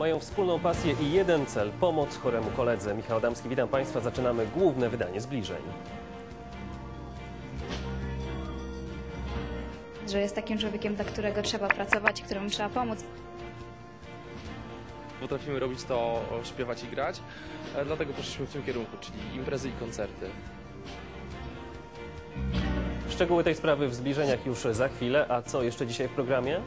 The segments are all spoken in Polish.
Mają wspólną pasję i jeden cel – pomoc choremu koledze. Michał Adamski, witam Państwa. Zaczynamy główne wydanie zbliżeń. że jest takim człowiekiem, dla którego trzeba pracować, któremu trzeba pomóc. Potrafimy robić to, śpiewać i grać, e, dlatego poszliśmy w tym kierunku, czyli imprezy i koncerty. Szczegóły tej sprawy w zbliżeniach już za chwilę. A co jeszcze dzisiaj w programie?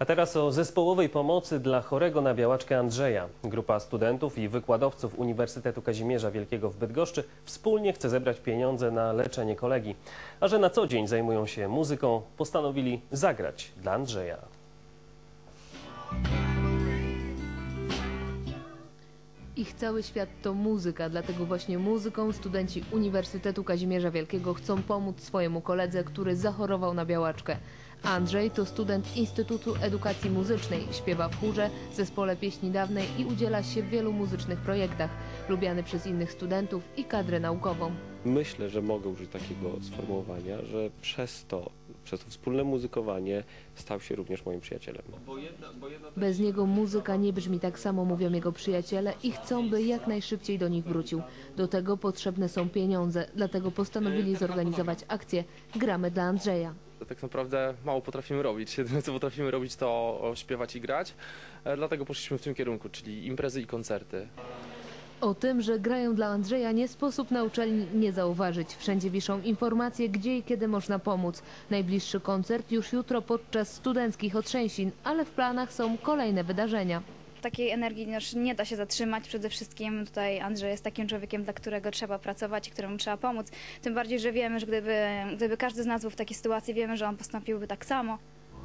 A teraz o zespołowej pomocy dla chorego na białaczkę Andrzeja. Grupa studentów i wykładowców Uniwersytetu Kazimierza Wielkiego w Bydgoszczy wspólnie chce zebrać pieniądze na leczenie kolegi. A że na co dzień zajmują się muzyką, postanowili zagrać dla Andrzeja. Ich cały świat to muzyka, dlatego właśnie muzyką studenci Uniwersytetu Kazimierza Wielkiego chcą pomóc swojemu koledze, który zachorował na białaczkę. Andrzej to student Instytutu Edukacji Muzycznej, śpiewa w chórze, zespole pieśni dawnej i udziela się w wielu muzycznych projektach, lubiany przez innych studentów i kadrę naukową. Myślę, że mogę użyć takiego sformułowania, że przez to, przez to wspólne muzykowanie stał się również moim przyjacielem. Bez niego muzyka nie brzmi tak samo, mówią jego przyjaciele i chcą, by jak najszybciej do nich wrócił. Do tego potrzebne są pieniądze, dlatego postanowili zorganizować akcję Gramy dla Andrzeja. Tak naprawdę mało potrafimy robić. Jedyne co potrafimy robić to śpiewać i grać, e, dlatego poszliśmy w tym kierunku, czyli imprezy i koncerty. O tym, że grają dla Andrzeja nie sposób na uczelni nie zauważyć. Wszędzie wiszą informacje, gdzie i kiedy można pomóc. Najbliższy koncert już jutro podczas studenckich otrzęsin, ale w planach są kolejne wydarzenia. Takiej energii już nie da się zatrzymać. Przede wszystkim tutaj Andrzej jest takim człowiekiem, dla którego trzeba pracować i któremu trzeba pomóc. Tym bardziej, że wiemy, że gdyby, gdyby każdy z nas był w takiej sytuacji, wiemy, że on postąpiłby tak samo.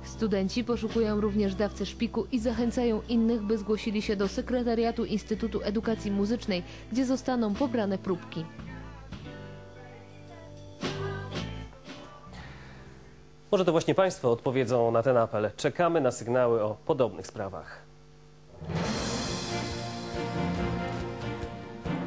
Studenci poszukują również dawcy szpiku i zachęcają innych, by zgłosili się do sekretariatu Instytutu Edukacji Muzycznej, gdzie zostaną pobrane próbki. Może to właśnie Państwo odpowiedzą na ten apel. Czekamy na sygnały o podobnych sprawach. Thank you.